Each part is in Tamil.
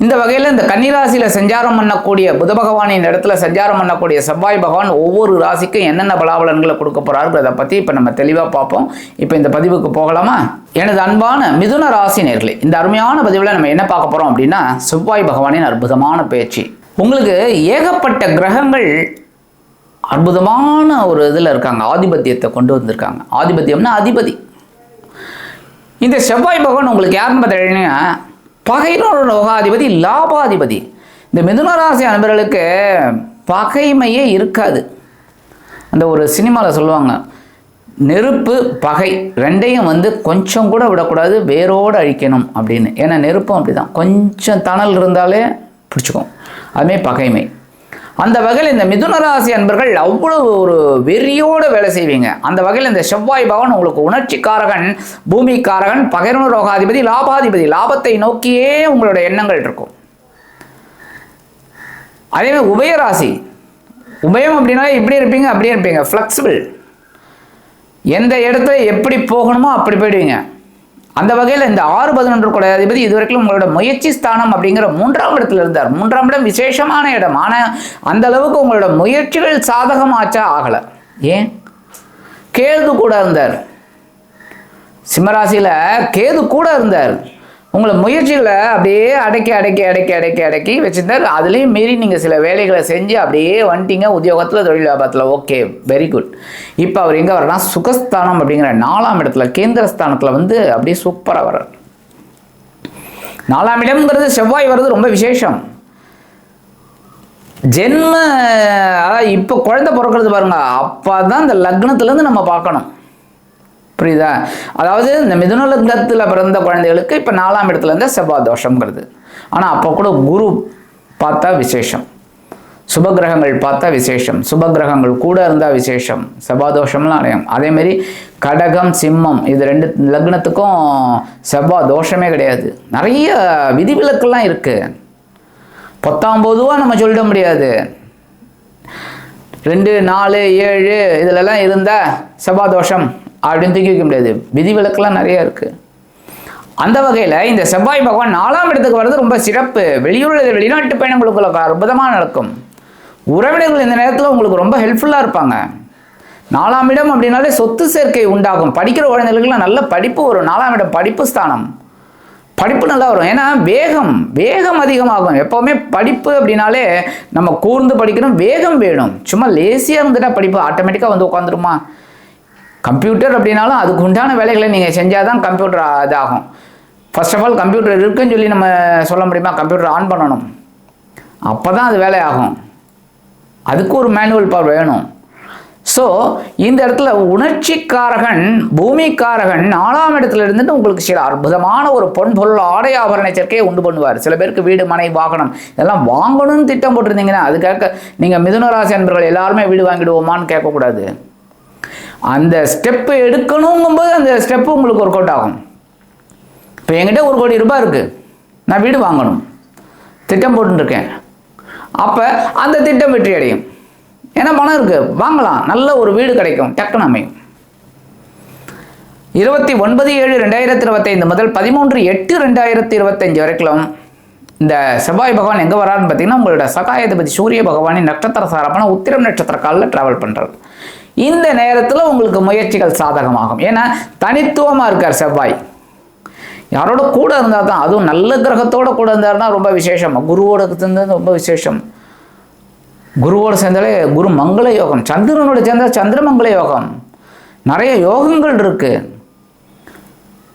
இந்த வகையில் இந்த கன்னிராசியில் சஞ்சாரம் பண்ணக்கூடிய புத பகவானின் இடத்துல சஞ்சாரம் பண்ணக்கூடிய செவ்வாய் பகவான் ஒவ்வொரு ராசிக்கும் என்னென்ன பலாபலன்களை கொடுக்க போகிறாருங்கிறத பற்றி இப்போ நம்ம தெளிவாக பார்ப்போம். இப்போ இந்த பதிவுக்கு போகலாமா? எனது அன்பான மிதுன ராசி நேர்களை இந்த அருமையான பதிவில் நம்ம என்ன பார்க்க போகிறோம் அப்படின்னா செவ்வாய் பகவானின் அற்புதமான பேச்சு. உங்களுக்கு ஏகப்பட்ட கிரகங்கள் அற்புதமான ஒரு இதில் இருக்காங்க ஆதிபத்தியத்தை கொண்டு வந்திருக்காங்க. ஆதிபத்தியம்னா அதிபதி. இந்த செவ்வாய் பகவான் உங்களுக்கு யாருன்னு பார்த்தீங்கன்னா பகையினோட நோகாதிபதி லாபாதிபதி. இந்த மிதுனராசி அன்பர்களுக்கு பகைமையே இருக்காது. அந்த ஒரு சினிமாவில் சொல்லுவாங்க நெருப்பு பகை ரெண்டையும் வந்து கொஞ்சம் கூட விடக்கூடாது வேரோடு அழிக்கணும் அப்படின்னு. ஏன்னா நெருப்பும் அப்படி தான் கொஞ்சம் தணல் இருந்தாலே பிடிச்சிக்கும். அதுமாரி பகைமை. அந்த வகையில் இந்த மிதுன ராசி அன்பர்கள் அவ்வளவு ஒரு வெறியோடு வேலை செய்வீங்க. அந்த வகையில் இந்த செவ்வாய் பகவான் உங்களுக்கு உணர்ச்சிக்காரகன் பூமிக்காரகன் பகிர்வு ரோகாதிபதி லாபாதிபதி லாபத்தை நோக்கியே உங்களோட எண்ணங்கள் இருக்கும். அதே மாதிரி உபயராசி உபயம் அப்படின்னா இப்படி இருப்பீங்க அப்படியே இருப்பீங்க. ஃப்ளெக்சிபிள் எந்த இடத்துல எப்படி போகணுமோ அப்படி போயிடுவீங்க. அந்த வகையில் இந்த ஆறு பதினொன்று குலாதிபதி அதிபதி இதுவரைக்கும் உங்களோட முயற்சி ஸ்தானம் அப்படிங்கிற மூன்றாம் இடத்துல இருந்தார். மூன்றாம் இடம் விசேஷமான இடம். ஆனால் அந்த அளவுக்கு உங்களோட முயற்சிகள் சாதகமாச்சா ஆகலை. ஏன்? கேது கூட இருந்தார். சிம்மராசியில் கேது கூட இருந்தார். உங்களை முயற்சிகளை அப்படியே அடக்கி அடக்கி அடக்கி அடக்கி அடக்கி வச்சுருந்தார் அதுலேயும் மீறி நீங்கள் சில வேலைகளை செஞ்சு அப்படியே வந்துட்டீங்க. உத்தியோகத்தில் தொழில் வியாபாரத்தில். ஓகே வெரி குட் இப்போ அவர் எங்கே வர்றனா சுகஸ்தானம் அப்படிங்கிற நாலாம் இடத்துல கேந்திரஸ்தானத்தில் வந்து அப்படியே சூப்பராக வர்றார். நாலாம் இடம்ங்கிறது செவ்வாய் வர்றது ரொம்ப விசேஷம். ஜென்ம இப்போ குழந்தை பிறக்கிறது பாருங்க. அப்போ தான் இந்த லக்னத்துலேருந்து நம்ம பார்க்கணும். புரியுதா? அதாவது இந்த மிதுன லக்னத்தில் பிறந்த குழந்தைகளுக்கு இப்போ நாலாம் இடத்துல இருந்தால் செவ்வாய் தோஷங்கிறது ஆனால் அப்போ கூட குரு பார்த்தா விசேஷம். சுபகிரகங்கள் பார்த்தா விசேஷம். சுபகிரகங்கள் கூட இருந்தால் விசேஷம். செவ்வாதோஷம்லாம் அடையும். அதேமாரி கடகம் சிம்மம் இது ரெண்டு லக்னத்துக்கும் செவ்வாய் தோஷமே கிடையாது. நிறைய விதிவிலக்கெல்லாம் இருக்குது பத்தாம் பொதுவாக நம்ம சொல்லிட முடியாது. ரெண்டு நாலு ஏழு இதிலெல்லாம் இருந்தால் செவ்வாய் தோஷம் அப்படின்னு தூக்கி வைக்க முடியாது. விதிவிலக்கெல்லாம் நிறைய இருக்குது அந்த வகையில் இந்த செவ்வாய் பகவான் நாலாம் இடத்துக்கு வர்றது ரொம்ப சிறப்பு. வெளியூரில் வெளிநாட்டு பயணங்களுக்கு அற்புதமாக நடக்கும். உறவினர்கள் இந்த நேரத்தில் உங்களுக்கு ரொம்ப ஹெல்ப்ஃபுல்லாக இருப்பாங்க. நாலாம் இடம் அப்படின்னாலே சொத்து சேர்க்கை உண்டாகும். படிக்கிற குழந்தைகளுக்குலாம் நல்ல படிப்பு வரும். நாலாம் இடம் படிப்பு ஸ்தானம். படிப்பு நல்லா வரும். ஏன்னா வேகம் வேகம் அதிகமாகும். எப்போவுமே படிப்பு அப்படின்னாலே நம்ம கூர்ந்து படிக்கணும் வேகம் வேணும். சும்மா லேசியாக இருந்துட்டால் படிப்பு ஆட்டோமேட்டிக்காக வந்து உட்காந்துருமா கம்ப்யூட்டர் அப்படின்னாலும் அதுக்கு உண்டான வேலைகளை நீங்கள் செஞ்சால் தான் கம்ப்யூட்டர் இதாகும். ஃபர்ஸ்ட் ஆஃப் ஆல் கம்ப்யூட்டர் இருக்குன்னு சொல்லி நம்ம சொல்ல முடியுமா? கம்ப்யூட்டர் ஆன் பண்ணணும். அப்போ தான் அது வேலையாகும். அதுக்கு ஒரு மேனுவல் பவர் வேணும். ஸோ இந்த இடத்துல உணர்ச்சிக்காரகன் பூமிக்காரகன் நாலாம் இடத்துல இருந்துட்டு உங்களுக்கு சில அற்புதமான ஒரு பொன் பொருள் ஆடை ஆபரண சேர்க்கையை உண்டு பண்ணுவார். சில பேருக்கு வீடு மனை வாகனம் இதெல்லாம் வாங்கணும்னு திட்டம் போட்டிருந்தீங்கன்னா அதுக்காக நீங்கள் மிதுனராசி அன்பர்கள் எல்லாருமே வீடு வாங்கிடுவோமான்னு கேட்கக்கூடாது. அந்த ஸ்டெப்பை எடுக்கணுங்கும்போது அந்த ஸ்டெப்பு உங்களுக்கு ஒர்க் அவுட் ஆகும். இப்போ என்கிட்ட ஒரு கோடி ரூபாய் இருக்குது நான் வீடு வாங்கணும். திட்டம் போட்டுருக்கேன். அப்போ அந்த திட்டம் வெற்றி அடையும். ஏன்னா பணம் இருக்குது வாங்கலாம். நல்ல ஒரு வீடு கிடைக்கும். டக்குன்னு அமையும். இருபத்தி ஒன்பது ஏழு ரெண்டாயிரத்தி இருபத்தைந்து முதல் பதிமூன்று எட்டு ரெண்டாயிரத்தி இருபத்தஞ்சு வரைக்கும் இந்த செவ்வாய் பகவான் எங்கே வராருன்னு பார்த்தீங்கன்னா உங்களோட சகாயதிபதி சூரிய பகவானின் நட்சத்திர சாரப்பான உத்திரம் நட்சத்திர காலில் ட்ராவல் பண்ணுறாரு இந்த நேரத்தில் உங்களுக்கு முயற்சிகள் சாதகமாகும். ஏன்னா தனித்துவமாக இருக்கார் செவ்வாய். யாரோட கூட இருந்தால் தான் அதுவும் நல்ல கிரகத்தோட கூட இருந்தாருன்னா ரொம்ப விசேஷம். குருவோட இருந்தது ரொம்ப விசேஷம். குருவோட சேர்ந்தாலே குரு மங்கள யோகம். சந்திரனோட சேர்ந்தா சந்திரமங்கள யோகம். நிறைய யோகங்கள் இருக்கு.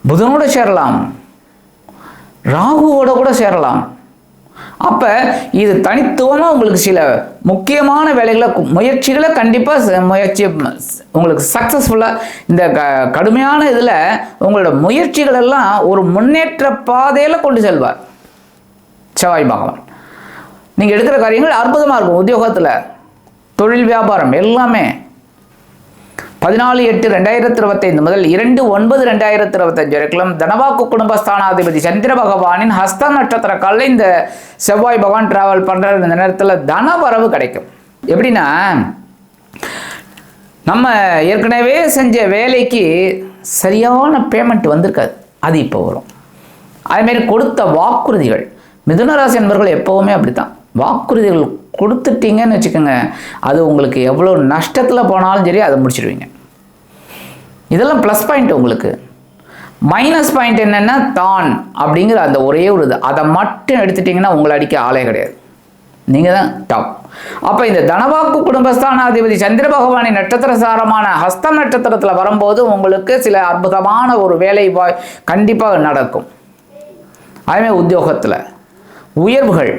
புதனோட சேரலாம். ராகுவோட கூட சேரலாம். அப்போ இது தனித்துவமாக உங்களுக்கு சில முக்கியமான வேலைகளை முயற்சிகளை கண்டிப்பாக முயற்சி உங்களுக்கு சக்ஸஸ்ஃபுல்லாக இந்த க கடுமையான இதில் உங்களோட முயற்சிகள் எல்லாம் ஒரு முன்னேற்ற பாதையில் கொண்டு செல்வார். செவ்வாய் பகவான். நீங்கள் எடுக்கிற காரியங்கள் அற்புதமாக இருக்கும். உத்தியோகத்தில் தொழில் வியாபாரம் எல்லாமே பதினாலு எட்டு ரெண்டாயிரத்தி இருபத்தைந்து முதல் இரண்டு ஒன்பது ரெண்டாயிரத்தி இருபத்தஞ்சு வரைக்கும் தனவாக்கு குடும்பஸ்தானாதிபதி சந்திர பகவானின் ஹஸ்த நட்சத்திர காலில் இந்த செவ்வாய் பகவான் டிராவல் பண்ணுற இந்த நேரத்தில் தன வரவு கிடைக்கும். எப்படின்னா நம்ம ஏற்கனவே செஞ்ச வேலைக்கு சரியான பேமெண்ட் வந்திருக்காது. அது இப்போ வரும். அதேமாரி கொடுத்த வாக்குறுதிகள். மிதுனராசி என்பவர்கள் எப்போவுமே அப்படித்தான். வாக்குறுதிகள் கொடுத்துட்டீங்கன்னு வச்சுக்கோங்க அது உங்களுக்கு எவ்வளோ நஷ்டத்தில் போனாலும் சரி அதை முடிச்சிடுவீங்க. இதெல்லாம் ப்ளஸ் பாயிண்ட் உங்களுக்கு. மைனஸ் பாயிண்ட் என்னென்னா தான் அப்படிங்கிற அந்த ஒரே ஒரு இது. அதை மட்டும் எடுத்துட்டிங்கன்னா உங்களை அடிக்க ஆளே கிடையாது. நீங்கள் தான் டாப் அப்போ இந்த தனவாக்கு குடும்பஸ்தானாதிபதி சந்திர பகவானின் நட்சத்திர சாரமான ஹஸ்தம் நட்சத்திரத்தில் வரும்போது உங்களுக்கு சில அற்புதமான ஒரு வேலை வாய் கண்டிப்பாக நடக்கும். அதுமாதிரி உத்தியோகத்தில் உயர்வுகள்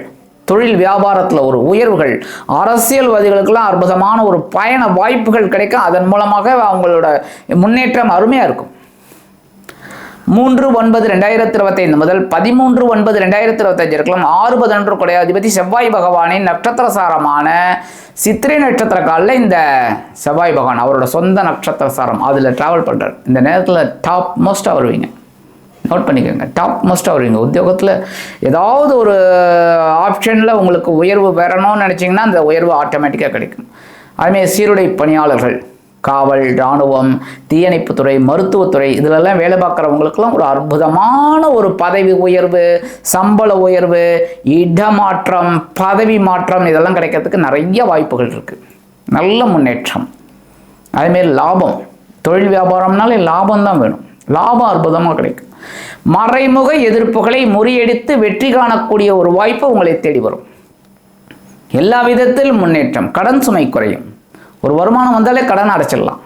தொழில் வியாபாரத்தில் ஒரு உயர்வுகள் அரசியல்வாதிகளுக்கெல்லாம் அற்புதமான ஒரு பயண வாய்ப்புகள் கிடைக்கும். அதன் மூலமாக அவங்களோட முன்னேற்றம் அருமையாக இருக்கும். மூன்று ஒன்பது ரெண்டாயிரத்தி இருபத்தைந்து முதல் பதிமூன்று ஒன்பது ரெண்டாயிரத்தி இருபத்தஞ்சு இருக்கலாம் ஆறு பதினொன்று கொடையாதிபதி செவ்வாய் பகவானின் நட்சத்திர சாரமான சித்திரை நட்சத்திர காலில் இந்த செவ்வாய் பகவான் அவரோட சொந்த நட்சத்திர சாரம். அதில் ட்ராவல் பண்ணுறார் இந்த நேரத்தில் டாப் மோஸ்ட்டாக வருவீங்க. நோட் பண்ணிக்கோங்க. டாப் மோஸ்ட்டாக வருவீங்க உத்தியோகத்தில் ஏதாவது ஒரு ஆப்ஷனில் உங்களுக்கு உயர்வு பெறணும்னு நினச்சிங்கன்னா அந்த உயர்வு ஆட்டோமேட்டிக்காக கிடைக்கும். அதுமாதிரி சீருடை பணியாளர்கள் காவல் இராணுவம் தீயணைப்புத்துறை மருத்துவத்துறை இதிலெல்லாம் வேலை பார்க்குறவங்களுக்கெல்லாம் ஒரு அற்புதமான ஒரு பதவி உயர்வு சம்பள உயர்வு இடமாற்றம் பதவி மாற்றம் இதெல்லாம் கிடைக்கிறதுக்கு நிறைய வாய்ப்புகள் இருக்குது நல்ல முன்னேற்றம். அதேமாரி லாபம். தொழில் வியாபாரம்னாலே லாபம் தான் வேணும். லாபம் அற்புதமாக கிடைக்கும். மறைமுக எதிர்ப்புகளை முறியடித்து வெற்றி காணக்கூடிய ஒரு வாய்ப்பு உங்களை தேடி வரும். எல்லா விதத்திலும் முன்னேற்றம் கடன் சுமை குறையும். ஒரு வருமானம் வந்தாலே கடன் அடைச்சிடலாம்.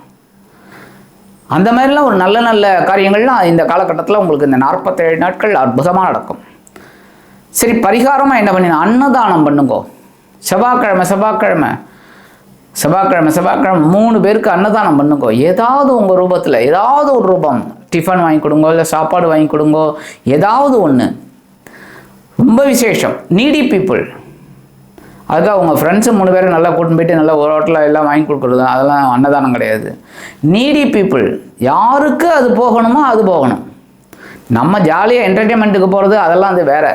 அந்த மாதிரிலாம் ஒரு நல்ல நல்ல காரியங்கள்லாம் இந்த காலகட்டத்தில் உங்களுக்கு இந்த நாற்பத்தேழு நாட்கள் அற்புதமாக நடக்கும். சரி பரிகாரமாக என்ன பண்ணினா அன்னதானம் பண்ணுங்கோ. செவ்வாய்க்கிழமை செவ்வாய்க்கிழமை. செவ்வாய்க்கிழமை செவ்வாய்க்கிழமை மூணு பேருக்கு அன்னதானம் பண்ணுங்க. ஏதாவது உங்கள் ரூபத்தில் ஏதாவது ஒரு ரூபம். டிஃபன் வாங்கி கொடுங்கோ இல்லை சாப்பாடு வாங்கி கொடுங்கோ. ஏதாவது ஒன்று ரொம்ப விசேஷம். நீடி பீப்புள் அதுக்காக உங்கள் ஃப்ரெண்ட்ஸு மூணு பேரும் நல்லா கூட்டின்னு போயிட்டு நல்லா ஒரு ஹோட்டலில் எல்லாம் வாங்கி கொடுக்குறது அதெல்லாம் அன்னதானம் கிடையாது. நீடி பீப்புள் யாருக்கு அது போகணுமோ அது போகணும். நம்ம ஜாலியாக என்டர்டெயின்மெண்ட்டுக்கு போகிறது அதெல்லாம் அது வேறு.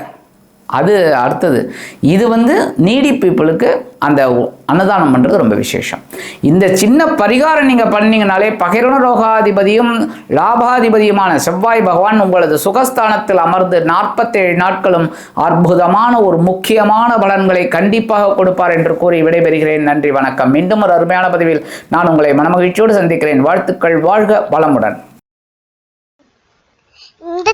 அது அடுத்தது. இது வந்து நீடி பீப்புளுக்கு அந்த அன்னதானம் பண்ணுறது ரொம்ப விசேஷம். இந்த சின்ன பரிகாரம் நீங்கள் பண்ணீங்கனாலே பகிரண ரோகாதிபதியும் லாபாதிபதியுமான செவ்வாய் பகவான் உங்களது சுகஸ்தானத்தில் அமர்ந்து நாற்பத்தேழு நாட்களும் அற்புதமான ஒரு முக்கியமான பலன்களை கண்டிப்பாக கொடுப்பார் என்று கூறி விடைபெறுகிறேன். நன்றி வணக்கம். மீண்டும் ஒரு அருமையான பதிவில் நான் உங்களை மனமகிழ்ச்சியோடு சந்திக்கிறேன். வாழ்த்துக்கள் வாழ்க வளமுடன்.